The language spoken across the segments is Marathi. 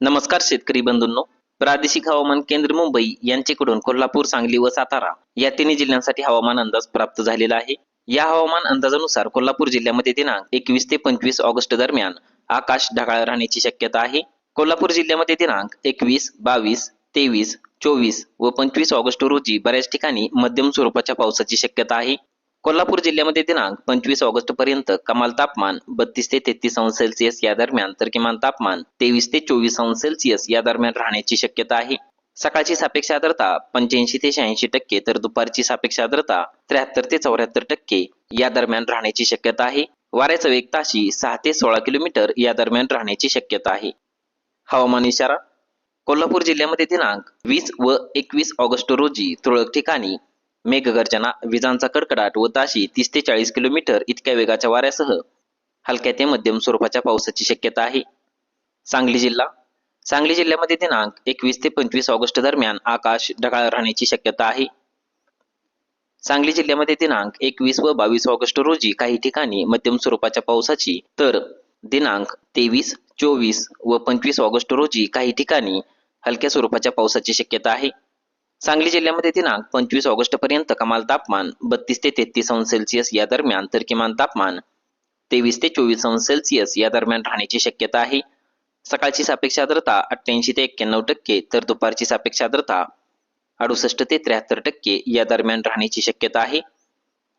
नमस्कार शेतकरी बंधूंनो. प्रादेशिक हवामान केंद्र मुंबई यांच्याकडून कोल्हापूर सांगली व सातारा या तिन्ही जिल्ह्यांसाठी हवामान अंदाज प्राप्त झालेला आहे. या हवामान अंदाजानुसार कोल्हापूर जिल्ह्यामध्ये दिनांक एकवीस ते पंचवीस ऑगस्ट दरम्यान आकाश ढगाळ राहण्याची शक्यता आहे. कोल्हापूर जिल्ह्यामध्ये दिनांक एकवीस बावीस तेवीस चोवीस व पंचवीस ऑगस्ट रोजी बऱ्याच ठिकाणी मध्यम स्वरूपाच्या पावसाची शक्यता आहे. कोल्हापूर जिल्ह्यामध्ये दिनांक पंचवीस ऑगस्ट पर्यंत कमाल तापमान बत्तीस ते तेहतीस अंश सेल्सिअस या दरम्यान तर किमान तापमान तेवीस ते चोवीस अंश सेल्सिअस या दरम्यान राहण्याची शक्यता आहे. सकाळची सापेक्ष आर्द्रता पंच्याऐंशी ते शहाऐंशी टक्के तर दुपारची सापेक्ष आर्द्रता त्र्याहत्तर ते चौऱ्याहत्तर टक्के या दरम्यान राहण्याची शक्यता आहे. वाऱ्याचा वेग ताशी सहा ते सोळा किलोमीटर या दरम्यान राहण्याची शक्यता आहे. हवामान इशारा कोल्हापूर जिल्ह्यामध्ये दिनांक वीस व एकवीस ऑगस्ट रोजी तुरळक ठिकाणी मेघगर्जना विजांचा कडकडाट व ताशी तीस ते चाळीस किलोमीटर इतक्या वेगाच्या वाऱ्यासह हलक्या ते मध्यम स्वरूपाच्या पावसाची शक्यता आहे. सांगली जिल्हा. सांगली जिल्ह्यामध्ये दिनांक एकवीस ते पंचवीस ऑगस्ट दरम्यान आकाश ढगाळ राहण्याची शक्यता आहे. सांगली जिल्ह्यामध्ये दिनांक एकवीस व बावीस ऑगस्ट रोजी काही ठिकाणी मध्यम स्वरूपाच्या पावसाची तर दिनांक तेवीस चोवीस व पंचवीस ऑगस्ट रोजी काही ठिकाणी हलक्या स्वरूपाच्या पावसाची शक्यता आहे. सांगली जिल्ह्यामध्ये दिनांक पंचवीस ऑगस्ट पर्यंत कमाल तापमान बत्तीस ते तेहतीस अंश सेल्सिअस या दरम्यान तर किमान तापमान तेवीस ते चोवीस अंश सेल्सिअस या दरम्यान राहण्याची शक्यता आहे. सकाळची सापेक्ष आर्द्रता अठ्ठ्याऐंशी ते एक्क्याण्णव टक्के तर दुपारची सापेक्ष आर्द्रता अडुसष्ट ते त्र्याहत्तर टक्के या दरम्यान राहण्याची शक्यता आहे.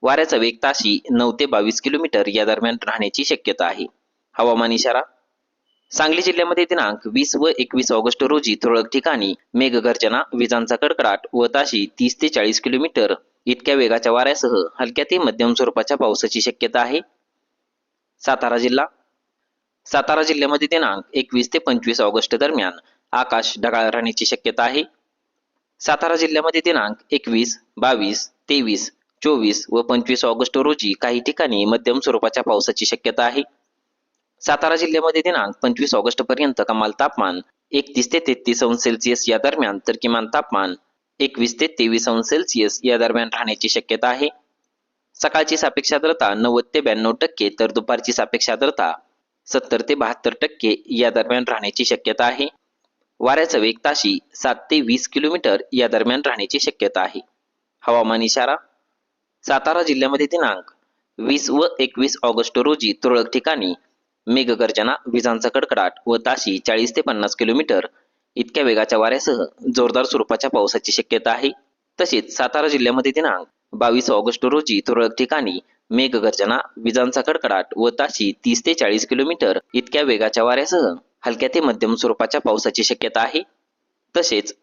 वाऱ्याचा वेग ताशी नऊ ते बावीस किलोमीटर या दरम्यान राहण्याची शक्यता आहे. हवामान इशारा सांगली जिल्ह्यामध्ये दिनांक वीस व एकवीस ऑगस्ट रोजी तुरळक ठिकाणी मेघगर्जना विजांचा कडकडाट व ताशी तीस ते चाळीस किलोमीटर. इतक्या वेगाच्या वाऱ्यासह हलक्या ते मध्यम स्वरूपाच्या पावसाची शक्यता आहे. सातारा जिल्हा. सातारा जिल्ह्यामध्ये दिनांक एकवीस ते पंचवीस ऑगस्ट दरम्यान आकाश ढगाळ राहण्याची शक्यता आहे. सातारा जिल्ह्यामध्ये दिनांक एकवीस बावीस तेवीस चोवीस व पंचवीस ऑगस्ट रोजी काही ठिकाणी मध्यम स्वरूपाच्या पावसाची शक्यता आहे. सातारा जिल्ह्यामध्ये दिनांक पंचवीस ऑगस्ट पर्यंत कमाल तापमान एकतीस ते तेहतीस अंश सेल्सिअस या दरम्यान तर किमान तापमान एकवीस ते तेवीस अंश सेल्सिअस या दरम्यान राहण्याची शक्यता आहे. सकाळची सापेक्ष आर्द्रता नव्वद ते ब्याण्णव टक्के तर दुपारची सापेक्ष आर्द्रता सत्तर ते बहात्तर टक्के या दरम्यान राहण्याची शक्यता आहे. वाऱ्याचा वेग ताशी सात ते वीस किलोमीटर या दरम्यान राहण्याची शक्यता आहे. हवामान इशारा सातारा जिल्ह्यामध्ये दिनांक वीस व एकवीस ऑगस्ट रोजी तुरळक ठिकाणी मेघगर्जना विजांचा कडकडाट व ताशी चाळीस ते पन्नास किलोमीटर इतक्या वेगाच्या वाऱ्यासह जोरदार स्वरूपाच्या पावसाची शक्यता आहे. तसेच सातारा जिल्ह्यामध्ये दिनांक बावीस ऑगस्ट रोजी तुरळक ठिकाणी मेघगर्जना विजांचा कडकडाट व ताशी तीस ते चाळीस किलोमीटर इतक्या वेगाच्या वाऱ्यासह हलक्या ते मध्यम स्वरूपाच्या पावसाची शक्यता आहे. तसेच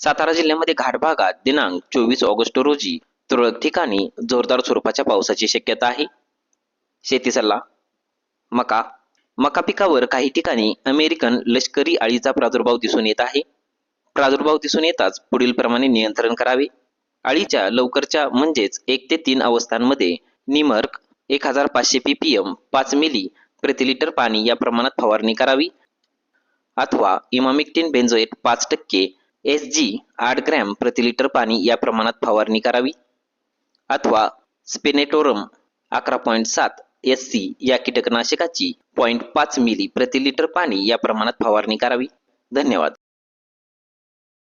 सातारा जिल्ह्यामध्ये घाट भागात दिनांक चोवीस ऑगस्ट रोजी तुरळक ठिकाणी जोरदार स्वरूपाच्या पावसाची शक्यता आहे. शेती सल्ला मका. मका पिकावर काही ठिकाणी अमेरिकन लष्करी अळीचा प्रादुर्भाव दिसून येत आहे. प्रादुर्भाव दिसून येताच पुढील प्रमाणे नियंत्रण करावे. अळीच्या लवकरच्या म्हणजेच एक ते तीन अवस्थांमध्ये निमर्क एक हजार पाचशे पीपीएम पाच मिली प्रति लिटर पाणी या प्रमाणात फवारणी करावी. अथवा इमामिक्टिन बेन्झोएट पाच टक्के एस जी आठ ग्रॅम प्रति लिटर पाणी या प्रमाणात फवारणी करावी. अथवा स्पेनेटोरम अकरा पॉईंट सात एस सी या कीटकनाशकाची पॉईंट पाच मिली प्रति लिटर पाणी या प्रमाणात फवारणी करावी. धन्यवाद.